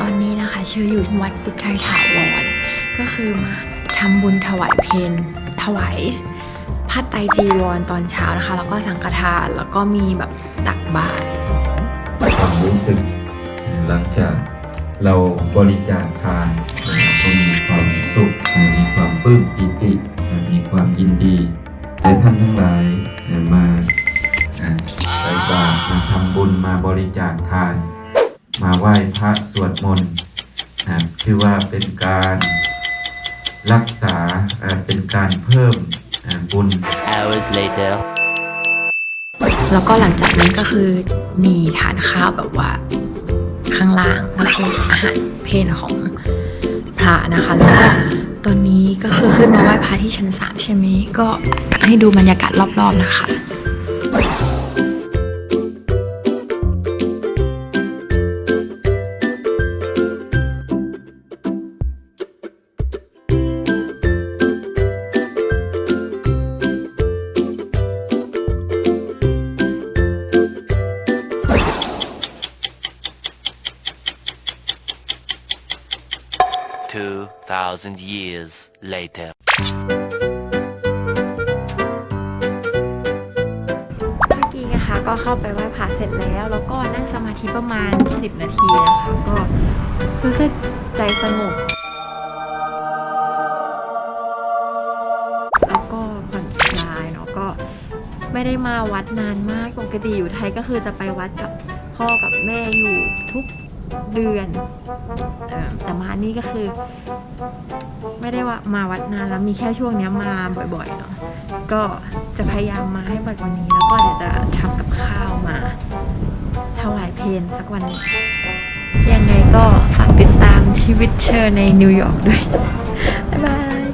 ตอนนี้นะคะเชื่ออยู่วัดพุทธไทยถาวรก็คือมาทำบุญถวายเพนถวายผ้าไตรจีวรตอนเช้านะคะ แล้วก็สังฆทานแล้วก็มีแบบตักบาตรความรู้สึกหลังจากเราบริจาคทานนะครับก็มีความสุขมีความปลื้มปิติมีความยินดี และท่านทั้งหลายมาอ่าใส่บาตรมาทำบุญมาบริจาคทาน มาไหว้พระสวดมนต์นะชื่อว่าเป็นการรักษาอ่าเป็นการเพิ่มอ่าบุญ Hours later. แล้วก็หลังจากนั้นก็คือมีทานข้าวแบบว่าข้างล่างก็คืออาหารเพนของพระนะคะแล้วก็ ตอนนี้ก็คือขึ้นมาไหว้พระที่ชั้นสามใช่ไหมก็ให้ดูบรรยากาศรอบๆนะคะ Two thousand years later. เมื่อกี้นะคะก็เข้าไปไหว้พระเสร็จแล้ว แล้วก็นั่งสมาธิประมาณ 10 นาทีนะคะก็รู้สึกใจสงบแล้วก็ผ่อนคลายเนาะก็ไม่ได้มาวัดนานมากปกติอยู่ไทยก็คือจะไปวัดกับพ่อกับแม่อยู่ทุก เดือนอแต่มานี่ก็คือ ไม่ได้ว่ามาวัดนานแล้วมีแค่ช่วงเนี้ยมาบ่อยๆเนาะก็จะพยายามมาให้บ่อยกว่านี้แล้วก็เดี๋ยวจะทำกับข้าวมาถวายเพลสักวันนึงยังไงก็ฝากติดตามชีวิตเชอร์ในนิวยอร์กด้วยบ๊ายบาย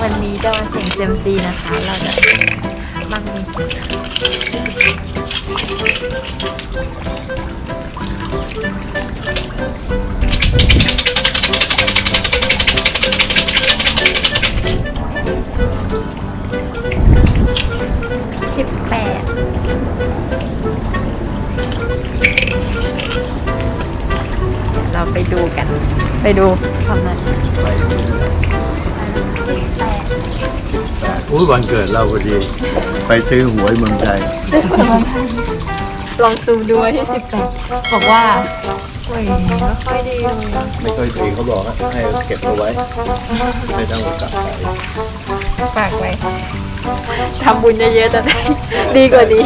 วันนี้จะมาเสียงเซมซีนะคะ เราจะ บังสิบแปดเราไปดูกัน ไปดูคำนั้น อุ้ยวันเกิดเราพอดี ไปซื้อหวยเมืองไทยลองซูมดูไว้ที่สิบแปดบอกว่าโอ้ยไม่ค่อยดีเลยไม่ค่อยดีเขาบอกให้เก็บเอาไว้ไม่ต้องกลับไปฝากไว้ทำบุญเยอะๆจะได้ดีกว่านี้